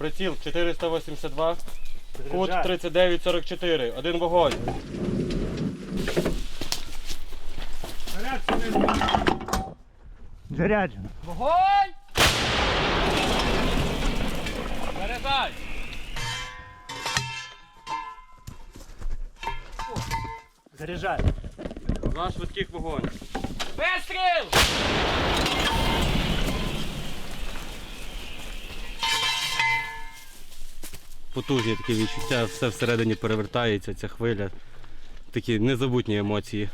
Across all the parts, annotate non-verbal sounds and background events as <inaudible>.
Приціл 482, кут 3944. Один вогонь. Заряджено. Вогонь! Заряджай! Заряджай. Два швидких вогонь. Вистріл! Потужні такі відчуття, все всередині перевертається, ця хвиля. Такі незабутні емоції.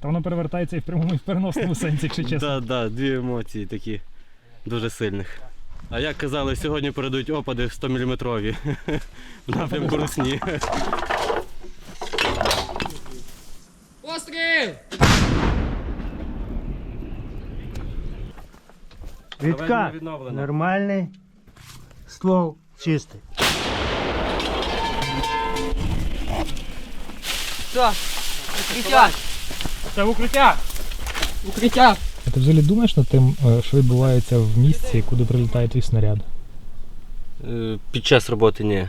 Та воно перевертається і в прямому і в переносному <laughs> сенсі, якщо чесно. Так, да, дві емоції такі дуже сильних. А як казали, сьогодні передають опади 100 мм <laughs> в напрямку Русні. Постріл! Відкат відновлено. нормальний, ствол чистий. Все, укриття! Це укриття! Укриття! А ти взагалі думаєш над тим, е, що відбувається в місці, куди прилітає твій снаряд? Е, Під час роботи ні.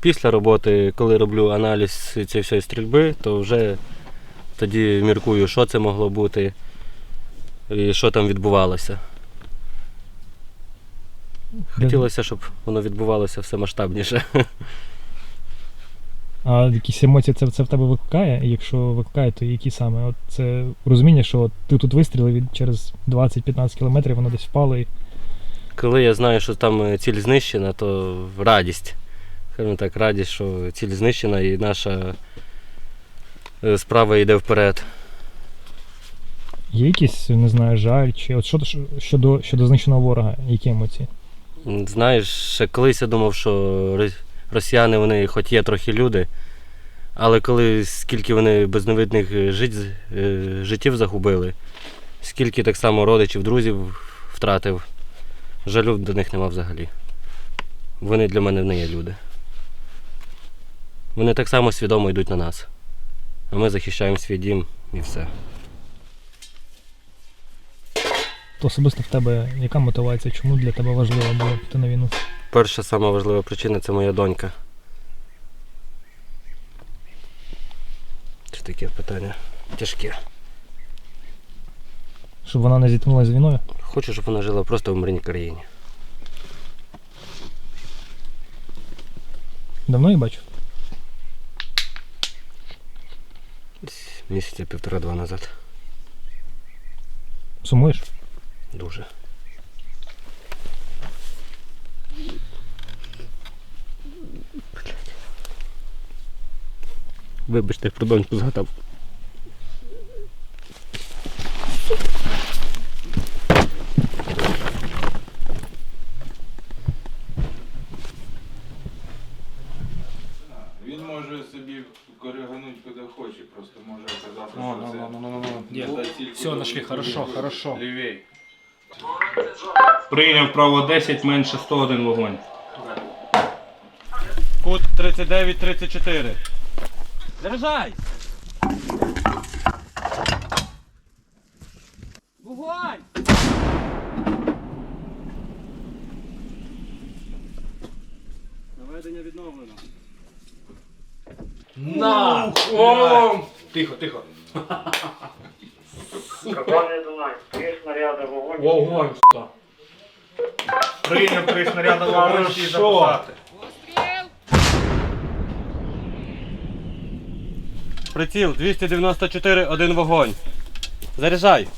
Після роботи, коли роблю аналіз цієї всієї стрільби, то вже тоді міркую, що це могло бути і що там відбувалося. Хотілося, щоб воно відбувалося все масштабніше. <laughs> А якісь емоції це, це в тебе викликає? І якщо викликає, то які саме? От це розуміння, що от ти тут вистрілив і через 20-15 кілометрів воно десь впало і Коли я знаю, що там е, ціль знищена, то радість. Скажімо так, радість, що ціль знищена і наша е, справа йде вперед. є якийсь, не знаю, жаль, чи от що, щодо, щодо знищеного ворога, які емоції? Знаєш, ще колись я думав, що росіяни вони хоч є трохи люди, але коли скільки вони безневидних е, жить, е, життів загубили, скільки так само родичів, друзів втратив, жалю до них нема взагалі. Вони для мене не є люди. Вони так само свідомо йдуть на нас. А ми захищаємо свій дім і все. То особисто в тебе яка мотивація? Чому для тебе важливо було піти на війну? Перша сама важлива причина це моя донька. Це таке питання тяжке. Щоб вона не зіткнулася з війною? Хочу, щоб вона жила просто в мирній країні. Давно її бачив? Місяця півтора-два назад. Сумуєш? Дуже. Вибачте, про доньку згадав. Він може собі коригануть куди хоче, просто може оказати, Ну, що ну, це ну, ну, Все, нашли, хорошо, хорошо. Лівей. Прийняв право 10, менше 101 вогонь. Кут 39-34. Заряджай! Вогонь! Наведення відновлено. На! О! Тихо, тихо. Карбонний Дунай, три снаряди вогонь. Вогонь, сука. Прийняв три снаряди вогонь і записати. Приціл 294, один вогонь. Заряджай!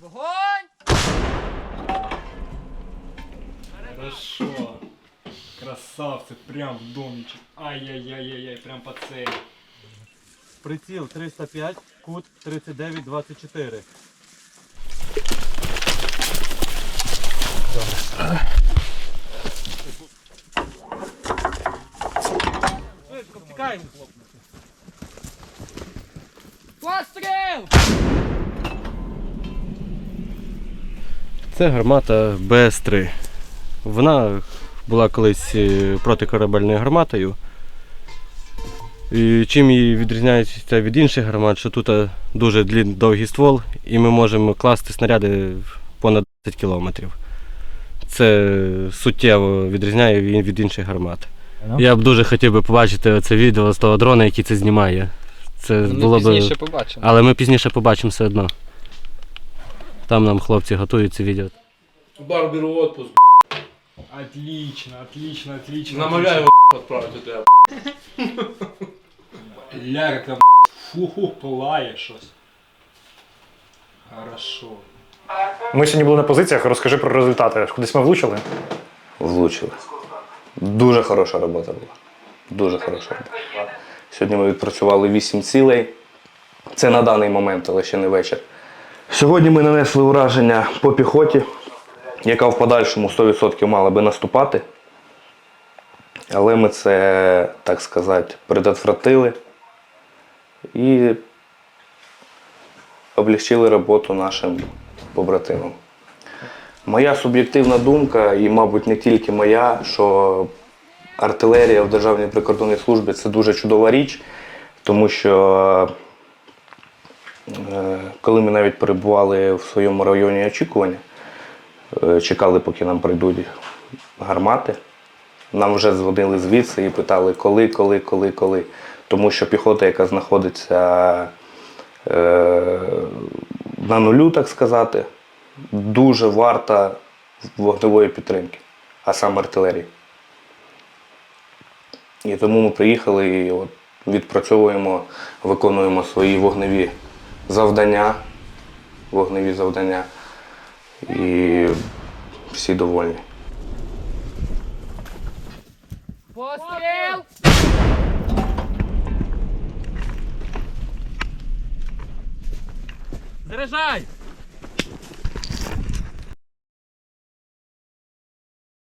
Вогонь! Хорошо. Красавці, прям в домичок. Ай-яй-яй-яй, прям по целі. Приціл 305, кут 39-24. Швидко, втікаємо, хлопці. Постріл! Це гармата БС-3. Вона була колись е, протикорабельною гарматою. І чим її відрізняється від інших гармат, що тут е, дуже довгий ствол, і ми можемо класти снаряди понад 10 кілометрів. Це суттєво відрізняє він від інших гармат. Я б дуже хотів би побачити це відео з того дрона, який це знімає. Це Ну, було пізніше б. побачимо. Але ми пізніше побачимо все одно. Там нам хлопці готують це відео. Барберу отпуск. Отлично, отлично, отлично. Намовляю отправити тебе. <laughs> Ля, як там фу, палає щось. Хорошо. Ми сьогодні були на позиціях, розкажи про результати. Кудись ми влучили? Влучили. Дуже хороша робота була. Дуже хороша робота. Сьогодні ми відпрацювали 8 цілей. Це на даний момент, але ще не вечір. Сьогодні ми нанесли ураження по піхоті, яка в подальшому 100% мала би наступати. Але ми це, так сказати, предотвратили і облегчили роботу нашим побратимам. Моя суб'єктивна думка, і, мабуть, не тільки моя, що артилерія в Державній прикордонній службі це дуже чудова річ, тому що е, коли ми навіть перебували в своєму районі очікування, е, чекали, поки нам прийдуть гармати, нам вже дзвонили звідси і питали, коли, коли, коли, коли. Тому що піхота, яка знаходиться е, на нулю, так сказати, дуже варта вогневої підтримки, а саме артилерії. І тому ми приїхали і от відпрацьовуємо, виконуємо свої вогневі завдання, вогневі завдання. І всі довольні. Постріл! Заряджай!